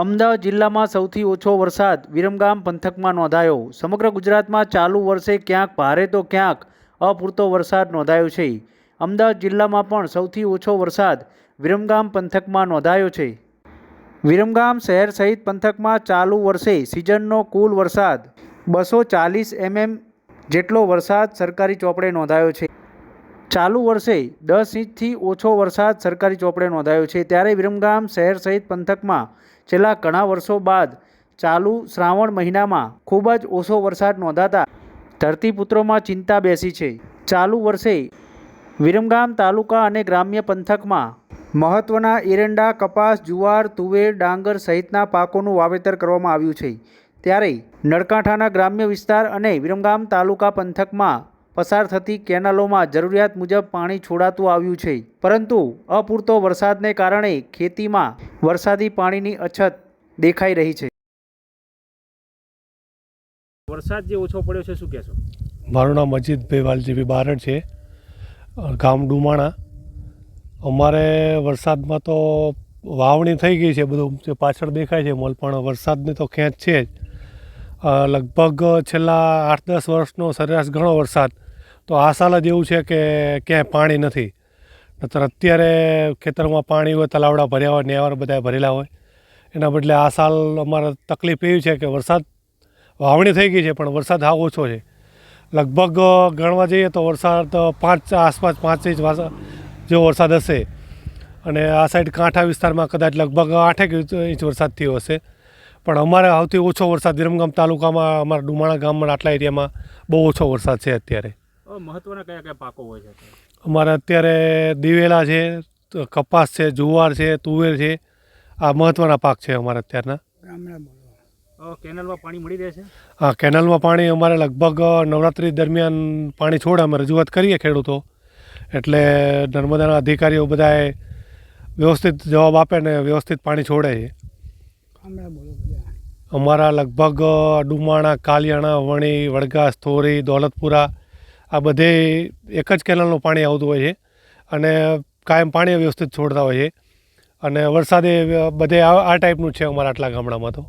અમદાવાદ જિલ્લામાં સૌથી ઓછો વરસાદ વિરમગામ પંથકમાં નોંધાયો. સમગ્ર ગુજરાતમાં ચાલુ વર્ષે ક્યાંક ભારે તો ક્યાંક અપૂરતો વરસાદ નોંધાયો છે. અમદાવાદ જિલ્લામાં પણ સૌથી ઓછો વરસાદ વિરમગામ પંથકમાં નોંધાયો છે. વિરમગામ શહેર સહિત પંથકમાં ચાલુ વર્ષે સિઝનનો કુલ વરસાદ બસો ચાલીસ એમએમ જેટલો વરસાદ સરકારી ચોપડે નોંધાયો છે. ચાલુ વર્ષે દસ ઇંચથી ઓછો વરસાદ સરકારી ચોપડે નોંધાયો છે. ત્યારે વિરમગામ શહેર સહિત પંથકમાં છેલ્લા ઘણા વર્ષો બાદ ચાલુ શ્રાવણ મહિનામાં ખૂબ જ ઓછો વરસાદ નોંધાતા ધરતીપુત્રોમાં ચિંતા બેસી છે. ચાલુ વર્ષે વિરમગામ તાલુકા અને ગ્રામ્ય પંથકમાં મહત્ત્વના એરંડા, કપાસ, જુવાર, તુવેર, ડાંગર સહિતના પાકોનું વાવેતર કરવામાં આવ્યું છે. ત્યારે નળકાંઠાના ગ્રામ્ય વિસ્તાર અને વિરમગામ તાલુકા પંથકમાં પસાર થતી કેનાલોમાં જરૂરિયાત મુજબ પાણી છોડાતું આવ્યું છે. પરંતુ અપૂરતો વરસાદને કારણે ખેતીમાં વરસાદી પાણીની અછત દેખાઈ રહી છે. વરસાદ જે ઓછો પડ્યો છે શું કહેશો? મારું નામ અજીતભાઈ વાલજીભાઈ બારડ છે ગામ ડુમાણા. અમારે વરસાદમાં તો વાવણી થઈ ગઈ છે બધું જે પાછળ દેખાય છે મોલ પણ વરસાદની તો ખેંચ છે જ. લગભગ છેલ્લા આઠ દસ વર્ષનો સરેરાશ ઘણો વરસાદ તો આ સાલ જ એવું છે કે ક્યાંય પાણી નથી. નતર અત્યારે ખેતરમાં પાણી હોય, તલાવડા ભર્યા હોય, નેવાર બધા ભરેલા હોય. એના બદલે આ સાલ અમારે તકલીફ એવી છે કે વરસાદ વાવણી થઈ ગઈ છે, પણ વરસાદ હાવ ઓછો છે. લગભગ ગણવા જઈએ તો વરસાદ પાંચ આસપાસ પાંચ ઇંચ જેવો વરસાદ હશે. અને આ સાઈડ કાંઠા વિસ્તારમાં કદાચ લગભગ આઠેક ઇંચ વરસાદ થયો હશે. પણ અમારે સૌથી ઓછો વરસાદ વિરમગામ તાલુકામાં, અમારા ડુમાણા ગામમાં આટલા એરિયામાં બહુ ઓછો વરસાદ છે અત્યારે. મહત્વના કયા કયા પાકો હોય છે અમારે અત્યારે દિવેલા છે કપાસ છે જુવાર છે તુવેર છે. આ મહત્ત્વના પાક છે અમારે અત્યારના. કેનલમાં કેનાલમાં પાણી મળી રહે છે? હા કેનાલમાં પાણી અમારે લગભગ નવરાત્રિ દરમિયાન પાણી છોડે અમે રજૂઆત કરીએ ખેડૂતો. એટલે નર્મદાના અધિકારીઓ બધાએ વ્યવસ્થિત જવાબ આપે ને વ્યવસ્થિત પાણી છોડે છે. અમારા લગભગ ડુમાણા કાલિયાણા વણી વડગાસ થોરી દોલતપુરા આ બધે એક જ કેનાલનું પાણી આવતું હોય છે અને કાયમ પાણી વ્યવસ્થિત છોડતા હોય છે. અને વરસાદે બધે આ ટાઈપનું છે અમારા આટલા ગામડામાં તો.